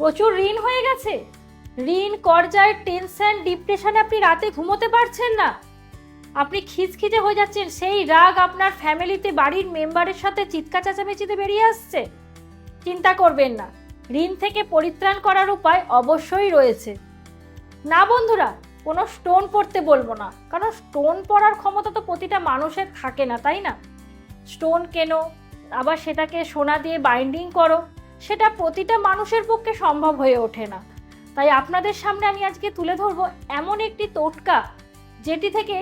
প্রচুর ঋণ হয়ে গেছে। ঋণ কর্জায় টেনশন ডিপ্রেশনে আপনি রাতে ঘুমোতে পারছেন না। আপনি খিচখিচে হয়ে যাচ্ছেন, সেই রাগ আপনার ফ্যামিলিতে, বাড়ির মেম্বারের সাথে চিৎকা চেঁচামেচিতে বেরিয়ে আসছে। চিন্তা করবেন না, ঋণ থেকে পরিত্রাণ করার উপায় অবশ্যই রয়েছে। না বন্ধুরা, কোনো স্টোন পড়তে বলব না, কারণ স্টোন পড়ার ক্ষমতা তো প্রতিটা মানুষের থাকে না, তাই না? স্টোন কেনো, আবার সেটাকে সোনা দিয়ে বাইন্ডিং করো। সেটা প্রতিটা মানুষের পক্ষে সম্ভব হয়ে ওঠে না। তাই আপনাদের সামনে আমি আজকে তুলে ধরবো এমন একটি টোটকা, যেটি থেকে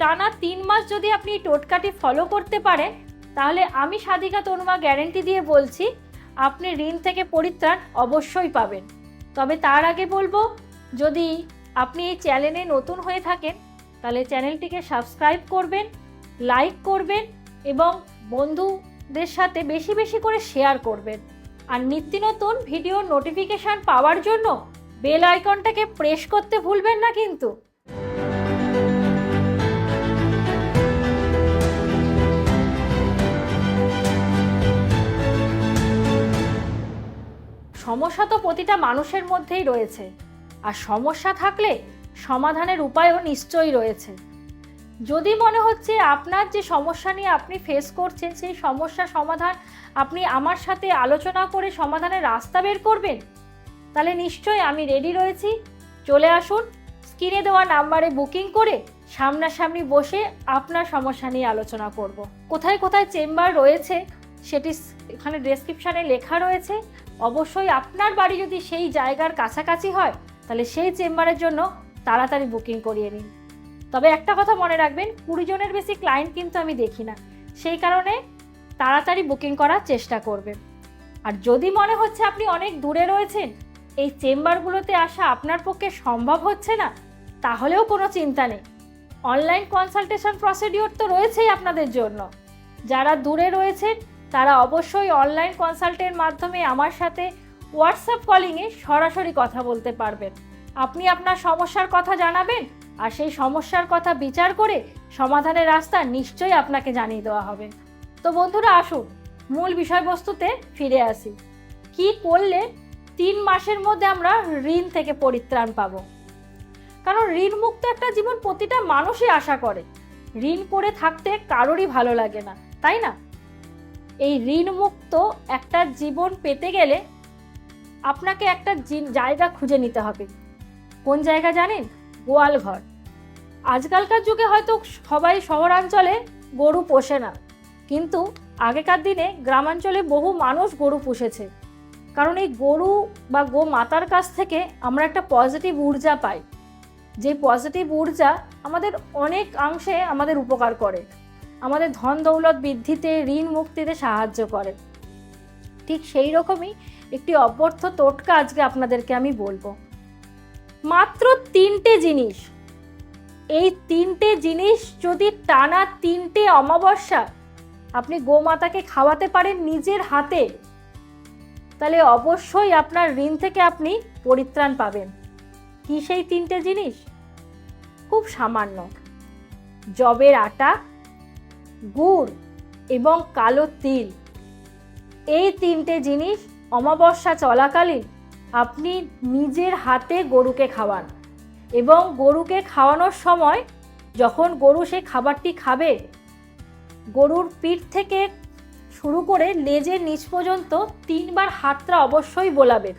টানা তিন মাস যদি আপনি টোটকাটি ফলো করতে পারেন, তাহলে আমি সাধিকা তনুমা গ্যারেন্টি দিয়ে বলছি, আপনি ঋণ থেকে পরিত্রাণ অবশ্যই পাবেন। তবে তার আগে বলব, যদি আপনি এই চ্যানেলে নতুন হয়ে থাকেন, তাহলে চ্যানেলটিকে সাবস্ক্রাইব করবেন লাইক করবেন এবং বন্ধুদের সাথে বেশি বেশি করে শেয়ার করবেন। আর নিত্য নতুন ভিডিও নোটিফিকেশান পাওয়ার জন্য বেল আইকনটাকে প্রেস করতে ভুলবেন না কিন্তু। সমস্যা তো প্রতিটা মানুষের মধ্যেই রয়েছে। আর সমস্যা থাকলে সমাধানের উপায়ও নিশ্চয়ই রয়েছে। যদি মনে হচ্ছে আপনার যে সমস্যা নিয়ে আপনি ফেস করছেন, সেই সমস্যা সমাধান আপনি আমার সাথে আলোচনা করে সমাধানের রাস্তা বের করবেন? তাহলে নিশ্চয় আমি রেডি রয়েছি। চলে আসুন, স্ক্রিনে দেওয়া নাম্বারে বুকিং করে সামনাসামনি বসে আপনার সমস্যা নিয়ে আলোচনা করব। কোথায় কোথায় চেম্বার রয়েছে, সেটি এখানে ডেসক্রিপশানে লেখা রয়েছে। অবশ্যই আপনার বাড়ি যদি সেই জায়গার কাছাকাছি হয়, তাহলে সেই চেম্বারের জন্য তাড়াতাড়ি বুকিং করিয়ে নিন। তবে একটা কথা মনে রাখবেন, কুড়ি জনের বেশি ক্লায়েন্ট কিন্তু আমি দেখি না। সেই কারণে তাড়াতাড়ি বুকিং করার চেষ্টা করবেন আর যদি মনে হচ্ছে আপনি অনেক দূরে রয়েছেন, এই চেম্বারগুলোতে আসা আপনার পক্ষে সম্ভব হচ্ছে না, তাহলেও কোনো চিন্তা নেই। অনলাইন কনসালটেশন প্রসিডিওর তো রয়েছেই আপনাদের জন্য। যারা দূরে রয়েছেন, তারা অবশ্যই অনলাইন কনসাল্টের মাধ্যমে আমার সাথে হোয়াটসঅ্যাপ কলিংয়ে সরাসরি কথা বলতে পারবেন। আপনি আপনার সমস্যার কথা জানাবেন, আর সেই সমস্যার কথা বিচার করে সমাধানের রাস্তা নিশ্চয়ই আপনাকে জানিয়ে দেওয়া হবে। তো বন্ধুরা আসুন, মূল বিষয়বস্তুতে ফিরে আসি। কি করলে তিন মাসের মধ্যে আমরা ঋণ থেকে পরিত্রাণ পাবো? কারণ ঋণ মুক্ত একটা জীবন প্রতিটা মানুষই আশা করে। ঋণ করে থাকতে কারোরই ভালো লাগে না, তাই না? এই ঋণ মুক্ত একটা জীবন পেতে গেলে আপনাকে একটা জায়গা খুঁজে নিতে হবে। কোন জায়গা জানেন? গোয়াল ঘর। আজকালকার যুগে হয়তো সবাই শহরাঞ্চলে গরু পোষে না। কিন্তু আগেকার দিনে গ্রামাঞ্চলে বহু মানুষ গরু পুষেছে। কারণ এই গরু বা গো মাতার কাছ থেকে আমরা একটা পজিটিভ ঊর্জা পাই। যে পজিটিভ ঊর্জা আমাদের অনেক অংশে আমাদের উপকার করে। আমাদের ধন দৌলত বৃদ্ধিতে, ঋণ মুক্তিতে সাহায্য করে। ঠিক সেই রকমই একটি অব্যর্থ টোটকা আজকে আপনাদেরকে আমি বলব। মাত্র তিনটে জিনিস। এই তিনটে জিনিস যদি টানা তিনটে অমাবস্যা আপনি গোমাতাকে খাওয়াতে পারেন নিজের হাতে, তাহলে অবশ্যই আপনার ঋণ থেকে আপনি পরিত্রাণ পাবেন। কি সেই তিনটে জিনিস? খুব সামান্য। জবের আটা, গুড় এবং কালো তিল। এই তিনটে জিনিস অমাবস্যা চলাকালীন আপনি নিজের হাতে গরুকে খাওয়ান এবং গরুকে খাওয়ানোর সময় যখন গরু সেই খাবারটি খাবে গরুর পিঠ থেকে শুরু করে লেজের নিচ পর্যন্ত তিনবার হাতটা অবশ্যই বোলাবেন।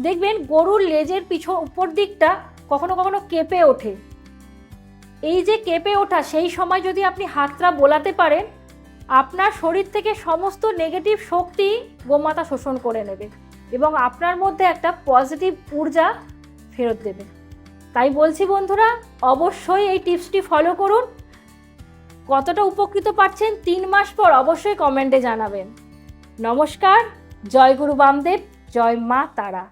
দেখবেন গরুর লেজের পিছন উপর দিকটা কখনো কখনো কেঁপে ওঠে। এই যে কেঁপে ওঠা, সেই সময় যদি আপনি হাতটা বোলাতে পারেন, আপনার শরীর থেকে সমস্ত নেগেটিভ শক্তি গোমাতা শোষণ করে নেবে এবং আপনার মধ্যে একটা পজিটিভ ঊর্জা ফেরত দেবে। তাই বলছি বন্ধুরা, অবশ্যই এই টিপসটি ফলো করুন। কতটা উপকৃত পাচ্ছেন তিন মাস পর অবশ্যই কমেন্টে জানাবেন। নমস্কার, জয় গুরু বামদেব, জয় মা তারা।